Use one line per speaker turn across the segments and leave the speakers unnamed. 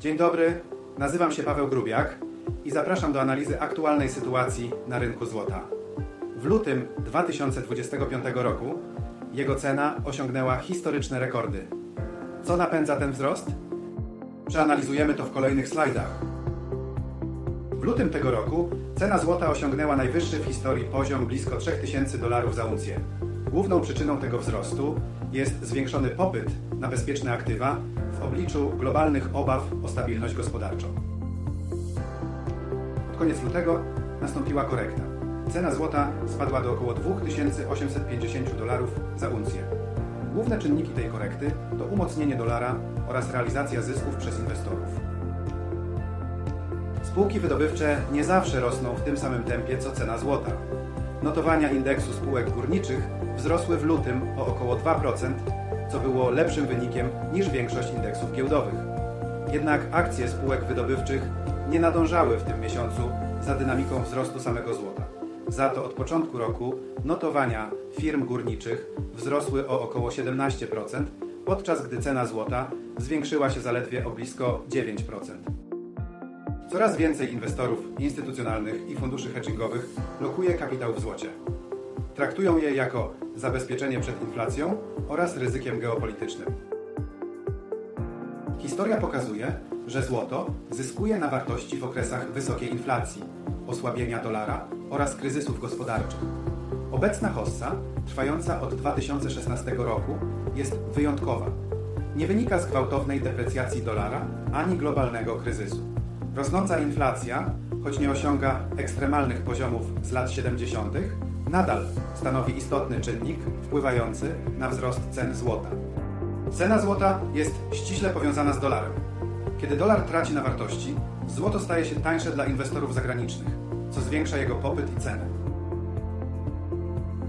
Dzień dobry, nazywam się Paweł Grubiak i zapraszam do analizy aktualnej sytuacji na rynku złota. W lutym 2025 roku jego cena osiągnęła historyczne rekordy. Co napędza ten wzrost? Przeanalizujemy to w kolejnych slajdach. W lutym tego roku cena złota osiągnęła najwyższy w historii poziom blisko 3000 dolarów za uncję. Główną przyczyną tego wzrostu jest zwiększony popyt na bezpieczne aktywa w obliczu globalnych obaw o stabilność gospodarczą. Pod koniec lutego nastąpiła korekta. Cena złota spadła do około 2850 dolarów za uncję. Główne czynniki tej korekty to umocnienie dolara oraz realizacja zysków przez inwestorów. Spółki wydobywcze nie zawsze rosną w tym samym tempie co cena złota. Notowania indeksu spółek górniczych wzrosły w lutym o około 2%, co było lepszym wynikiem niż większość indeksów giełdowych. Jednak akcje spółek wydobywczych nie nadążały w tym miesiącu za dynamiką wzrostu samego złota. Za to od początku roku notowania firm górniczych wzrosły o około 17%, podczas gdy cena złota zwiększyła się zaledwie o blisko 9%. Coraz więcej inwestorów instytucjonalnych i funduszy hedgingowych lokuje kapitał w złocie. Traktują je jako zabezpieczenie przed inflacją oraz ryzykiem geopolitycznym. Historia pokazuje, że złoto zyskuje na wartości w okresach wysokiej inflacji, osłabienia dolara oraz kryzysów gospodarczych. Obecna hossa, trwająca od 2016 roku, jest wyjątkowa. Nie wynika z gwałtownej deprecjacji dolara ani globalnego kryzysu. Rosnąca inflacja, choć nie osiąga ekstremalnych poziomów z lat 70., nadal stanowi istotny czynnik wpływający na wzrost cen złota. Cena złota jest ściśle powiązana z dolarem. Kiedy dolar traci na wartości, złoto staje się tańsze dla inwestorów zagranicznych, co zwiększa jego popyt i cenę.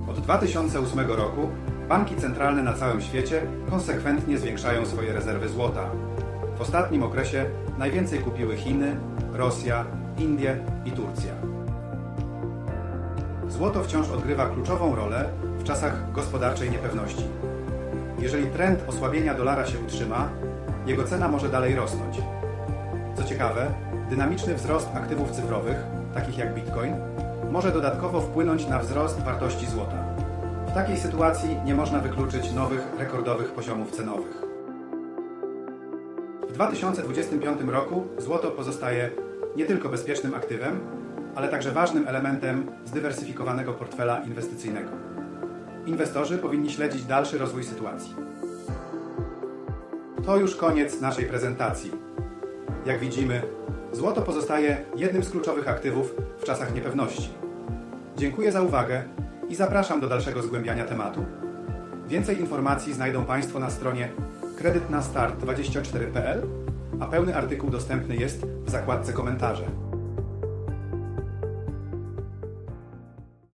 Od 2008 roku banki centralne na całym świecie konsekwentnie zwiększają swoje rezerwy złota. W ostatnim okresie najwięcej kupiły Chiny, Rosja, Indie i Turcja. Złoto wciąż odgrywa kluczową rolę w czasach gospodarczej niepewności. Jeżeli trend osłabienia dolara się utrzyma, jego cena może dalej rosnąć. Co ciekawe, dynamiczny wzrost aktywów cyfrowych, takich jak Bitcoin, może dodatkowo wpłynąć na wzrost wartości złota. W takiej sytuacji nie można wykluczyć nowych, rekordowych poziomów cenowych. W 2025 roku złoto pozostaje nie tylko bezpiecznym aktywem, ale także ważnym elementem zdywersyfikowanego portfela inwestycyjnego. Inwestorzy powinni śledzić dalszy rozwój sytuacji. To już koniec naszej prezentacji. Jak widzimy, złoto pozostaje jednym z kluczowych aktywów w czasach niepewności. Dziękuję za uwagę i zapraszam do dalszego zgłębiania tematu. Więcej informacji znajdą Państwo na stronie kredytnastart24.pl, a pełny artykuł dostępny jest w zakładce komentarze.